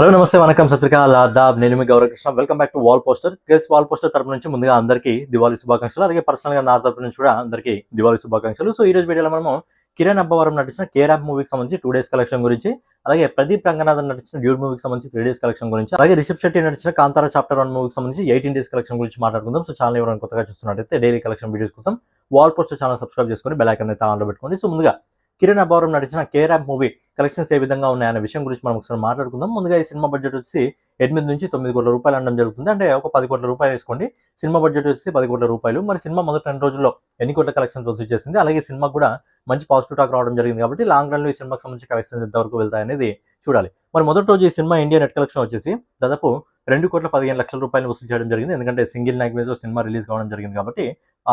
Hello నమస్తే వనకం సత్రికాల్ ఆదాబ్. నేను మీ Gauravkrishna. Welcome back to wall poster case wall poster తరపు నుంచి ముందుగా అందరికీ దివాళీ శుభాకాంక్షలు. అలాగే పర్సనల్గా నా తరపు నుంచి కూడా అందరికీ దివాళీ శుభాకాంక్షలు. సో ఈ రోజు వీడియోలో మనము కిరణ్ అబ్బవరం నటించిన కేరాప్ మూవీకి సంబంధించి టూ డేస్ కలెక్షన్ గురించి అలాగే ప్రదీప్ రంగనాథన్ నటించిన డ్యూడ్ మూవీకి సంబంధించి త్రీ డేస్ కలెక్షన్ గురించి అలాగే రిషబ్ శెట్టి నటించిన కాంతారా చాప్టర్ వన్ మూవీకి సంబంధించి ఎయిటీన్ డేస్ కలెక్షన్ గురించి మాట్లాడుకుందాం. సో ఛానల్ ఎవరైనా కొత్తగా చూస్తున్నట్టయితే డైలీ కలెక్షన్ వీడియోస్ కోసం వాల్ పోస్టర్ ఛానల్ సబ్స్క్రైబ్ చేసుకొని బెల్ ఐకన్ అయితే ఆన్లో పెట్టుకోండి. సో ముందుగా కిరణ్ అబారం నటించిన కేరాప్ మూవీ కలెక్షన్స్ ఏ విధంగా ఉన్నాయనే విషయం గురించి మనం ఒకసారి మాట్లాడుకుందాం. ముందుగా ఈ సినిమా బడ్జెట్ వచ్చి ఎనిమిది నుంచి తొమ్మిది కోట్ల రూపాయలు అనడం జరుగుతుంది. అంటే ఒక పది కోట్ల రూపాయలు వేసుకోండి. సినిమా బడ్జెట్ వచ్చి పది కోట్ల రూపాయలు. మరి సినిమా మొదటి రెండు రోజుల్లో ఎన్ని కోట్ల కలెక్షన్ వసూలు చేసింది? అలాగే సినిమా కూడా మంచి పాజిటివ్ టాక్ రావడం జరిగింది కాబట్టి లాంగ్ రన్లో ఈ సినిమాకి సంబంధించి కలెక్షన్స్ ఎంతవరకు వెళ్తాయి అనేది చూడాలి. మరి మొదటి రోజు ఈ సినిమా ఇండియా నెట్ కలెక్షన్ వచ్చేసి దాదాపు రెండు కోట్ల పదిహేను లక్షల రూపాయలు వసూలు చేయడం జరిగింది. ఎందుకంటే సింగిల్ లాంగ్వేజ్లో సినిమా రిలీజ్ కావడం జరిగింది కాబట్టి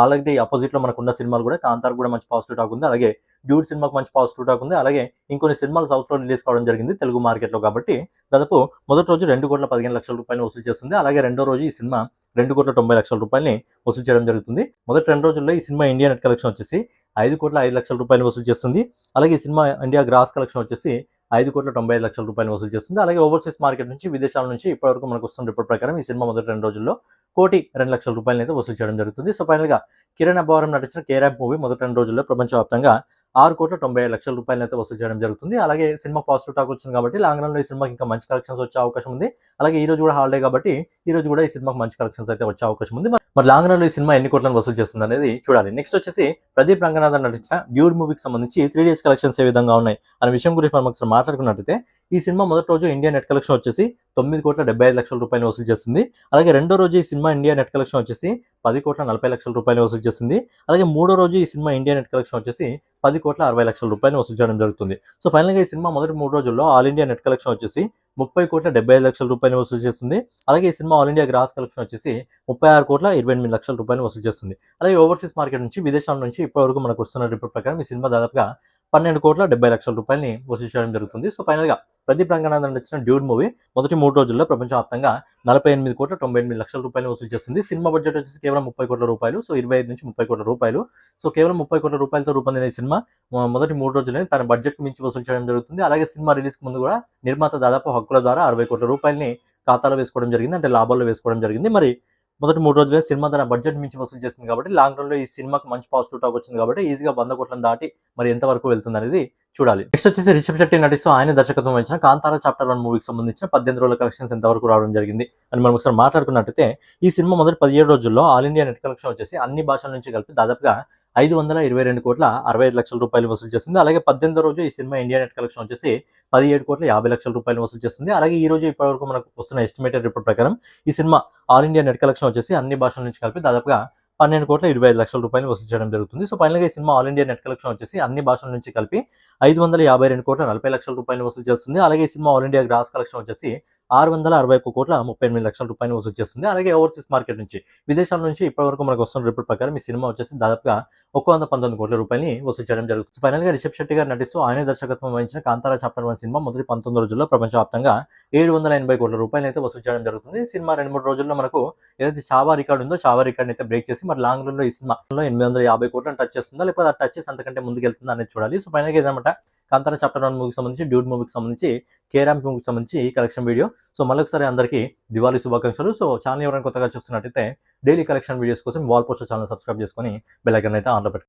ఆల్రెడీ అపోజిట్లో మనకు ఉన్న సినిమాలు కూడా కాంతార్ కూడా మంచి పాజిటివ్ టాక్ ఉంది. అలాగే డ్యూడ్ సినిమాకి మంచి పాజిటివ్ టాక్ ఉంది. అలాగే ఇంకొన్ని సినిమాలు సౌత్లో రిలీజ్ కావడం జరిగింది తెలుగు మార్కెట్లో కాబట్టి దాదాపు మొదటి రోజు రెండు కోట్ల పదిహేను లక్షల రూపాయలు వసూలు చేస్తుంది. అలాగే రెండో రోజు ఈ సినిమా రెండు కోట్ల తొంభై లక్షల రూపాయలని వసూలు చేయడం జరుగుతుంది. మొదటి రెండు రోజుల్లో ఈ సినిమా ఇండియా నెట్ కలెక్షన్ వచ్చేసి ఐదు కోట్ల ఐదు లక్షల రూపాయలు వసూలు చేస్తుంది. అలాగే ఈ సినిమా ఇండియా గ్రాస్ కలెక్షన్ వచ్చేసి ఐదు కోట్ల తొంభై ఐదు లక్షల రూపాయలు వసూలు చేస్తుంది. అలాగే ఓవర్సీస్ మార్కెట్ నుంచి విదేశాల నుంచి ఇప్పటివరకు మనకు వస్తున్న రిపోర్ట్ ప్రకారం ఈ సినిమా మొదటి రెండు రోజుల్లో కోటి రెండు లక్షల రూపాయలు అయితే వసూలు చేయడం జరుగుతుంది. సో ఫైనల్గా కిరణ్ అబ్బవరం నటించిన కేరాబ్ మూవీ మొదటి రెండు రోజుల్లో ప్రపంచవ్యాప్తంగా ఆరు కోట్ల తొంభై ఐదు లక్షల రూపాయలు అయితే వసూలు చేయడం జరుగుతుంది. అలాగే సినిమా పాజిటివ్ టాక్ వచ్చింది కాబట్టి లాంగ్ రన్లో ఈ సినిమాకి ఇంకా మంచి కలెక్షన్స్ వచ్చే అవకాశం ఉంది. అలాగే ఈ రోజు కూడా హాలిడే కాబట్టి ఈ రోజు కూడా ఈ సినిమాకి మంచి కలెక్షన్స్ అయితే వచ్చే అవకాశం ఉంది. మరి- లాంగ్ రన్లో ఈ సినిమా ఎన్ని కోట్లను వసూలు చేస్తుంది అనేది చూడాలి. నెక్స్ట్ వచ్చేసి ప్రదీప్ రంగనాథన్ నటించిన డ్యూడ్ మూవీకి సంబంధించి త్రీ డేస్ కలెక్షన్స్ ఏ విధంగా ఉన్నాయి అనే విషయం గురించి మనం ఒకసారి మాట్లాడుకున్నట్టయితే ఈ సినిమా మొదటి రోజు ఇండియా నెట్ కలెక్షన్ వచ్చేసి తొమ్మిది కోట్ల డెబ్బై ఐదు లక్షల రూపాయలు వసూలు చేస్తుంది. అలాగే రెండో రోజు ఈ సినిమా ఇండియా నెట్ కలెక్షన్ వచ్చేసి పది కోట్ల నలభై లక్షల రూపాయలు వసూలు చేస్తుంది. అలాగే మూడో రోజు ఈ సినిమా ఇండియా నెట్ కలెక్షన్ వచ్చేసి పది కోట్ల అరవై లక్షల రూపాయలు వసూలు చేయడం జరుగుతుంది. సో ఫైనల్గా ఈ సినిమా మొదటి మూడు రోజుల్లో ఆల్ ఇండియా నెట్ కలెక్షన్ వచ్చేసి ముప్పై కోట్ల డెబ్బై ఐదు లక్షల రూపాయలు వసూలు చేస్తుంది. అలాగే ఈ cinema all India gross collection వచ్చేసి ముప్పై ఆరు కోట్ల ఇరవై ఎనిమిది లక్షల రూపాయలు వసూలు చేస్తుంది. అలాగే ఓవర్సీస్ మార్కెట్ నుంచి విదేశాల నుంచి ఇప్పటివరకు మనకు వస్తున్న రిపోర్ట్ ప్రకారం ఈ సినిమా దాదాపుగా పన్నెండు కోట్ల డెబ్బై లక్షల రూపాయలని వసూలు చేయడం జరుగుతుంది. సో ఫైనల్గా ప్రదీప్ రంగనాథన్ నచ్చిన డ్యూడ్ మూవీ మొదటి మూడు రోజుల్లో ప్రపంచవ్యాప్తంగా నలభై ఎనిమిది కోట్ల తొంభై ఎనిమిది లక్షల రూపాయలు వసూలు చేస్తుంది. సినిమా బడ్జెట్ వచ్చేసి కేవలం ముప్పై కోట్ల రూపాయలు. సో ఇరవై ఐదు నుంచి ముప్పై కోట్ల రూపాయలు. సో కేవలం ముప్పై కోట్ల రూపాయలతో రూపొందిన ఈ సినిమా మొదటి మూడు రోజుల్లోనే తన బడ్జెట్ మించి వసూలు చేయడం జరుగుతుంది. అలాగే సినిమా రిలీజ్ ముందు కూడా నిర్మాత దాదాపు హక్కుల ద్వారా అరవై కోట్ల రూపాయలని ఖాతాలో వేసుకోవడం జరిగింది. అంటే లాభాల్లో వేసుకోవడం జరిగింది. మరి మొదటి మూడు రోజులే సినిమా తన బడ్జెట్ మించి వసూలు చేసింది కాబట్టి లాంగ్ రన్లో ఈ సినిమాకి మంచి పాజిటివ్ టాక్ వచ్చింది కాబట్టి ఈజీగా వంద కోట్లను దాటి మరి ఎంత వరకు వెళ్తుంది అనేది చూడాలి. నెక్స్ట్ వచ్చేసి రిషబ్ శెట్టి నటిస్తూ ఆయన దర్శకత్వం వహించిన కాంతారా చాప్టర్ వన్ మూవీకి సంబంధించిన పద్దెనిమిది రోజుల కలెక్షన్స్ ఎంతవరకు రావడం జరిగింది అని మనం ఒకసారి మాట్లాడుకున్నట్టయితే ఈ సినిమా మొదటి పదిహేడు రోజుల్లో ఆల్ ఇండియా నెట్ కలెక్షన్ వచ్చేసి అన్ని భాషల నుంచి కలిపి దాదాపుగా ఐదు వందల ఇరవై రెండు కోట్ల అరవై ఐదు లక్షల రూపాయలు వసూలు చేస్తుంది. అలాగే పద్దెనిమిదో రోజు ఈ సినిమా ఇండియా నెట్ కలెక్షన్ వచ్చేసి పదిహేడు కోట్ల యాభై లక్షల రూపాయలు వసూలు చేస్తుంది. అలాగే ఈ రోజు ఇప్పటివరకు మనకు వస్తున్న ఎస్టిమేటెడ్ రిపోర్ట్ ప్రకారం ఈ cinema all India net collection వచ్చేసి అన్ని భాషల నుంచి కలిపి దాదాపుగా పన్నెండు కోట్ల ఇరవై ఐదు లక్షల రూపాయలు వసూలు చేయడం జరుగుతుంది. సో ఫైనల్గా ఈ cinema all India net collection వచ్చేసి అన్ని భాషల నుంచి కలిపి ఐదు వందల యాభై రెండు కోట్ల నలభై లక్షల రూపాయలు వసూలు చేస్తుంది. అలాగే ఈ cinema all India gross collection వచ్చేసి ఆరు వందల అరవై ఒక్క కోట్ల ముప్పై ఎనిమిది లక్షల రూపాయలు వసూలు చేస్తుంది. అలాగే ఓవర్సీస్ మార్కెట్ నుంచి విదేశాల నుంచి ఇప్పటివరకు మనకు వస్తున్న రిపోర్ట్ ప్రకారం ఈ సినిమా వచ్చేసి దాదాపుగా ఒక వంద పంతొమ్మిది కోట్ల రూపాయలని వసూలు చేయడం జరుగుతుంది. ఫైనల్గా రిషబ్ శెట్టి గారు నటిస్తూ ఆయన దర్శకత్వం వహించిన కాంతారా చాప్టర్ వన్ సినిమా మొదటి పంతొమ్మిది రోజుల్లో ప్రపంచవ్యాప్తంగా ఏడు వందల ఎనభై కోట్ల రూపాయలు అయితే వసూలు చేయడం జరుగుతుంది. సినిమా రెండు మూడు రోజుల్లో మనకు ఏదైతే చావా రికార్డు ఉందో చావా రికార్డ్ అయితే బ్రేక్ చేసి మరి లాంగ్ రన్లో ఈ సినిమాలో ఎనిమిది వందల యాభై కోట్లను టచ్ చేస్తుందా? లేకపోతే ఆ టచ్ చేసి అంతకంటే ముందుకెళ్తుందా అనేది చూడాలి. సో ఫైనల్గా ఏదన్నమాట కాంతారా చాప్టర్ వన్ మూవీకి సంబంధించి డ్యూడ్ మూవీకి సంబంధించి కేరామ్ మూవీకి సంబంధించి కలెక్షన్ వీడియో సో మళ్ళొకసారి అందరికీ దివాళీ శుభాకాంక్షలు. సో ఛానల్ ఎవరైనా కొత్తగా చూస్తున్నట్టయితే డైలీ కలెక్షన్ వీడియోస్ కోసం వాల్ పోస్టర్ ఛానల్ సబ్స్క్రైబ్ చేసుకొని బెల్ ఐకన్ అయితే ఆన్లో పెట్టుకోండి.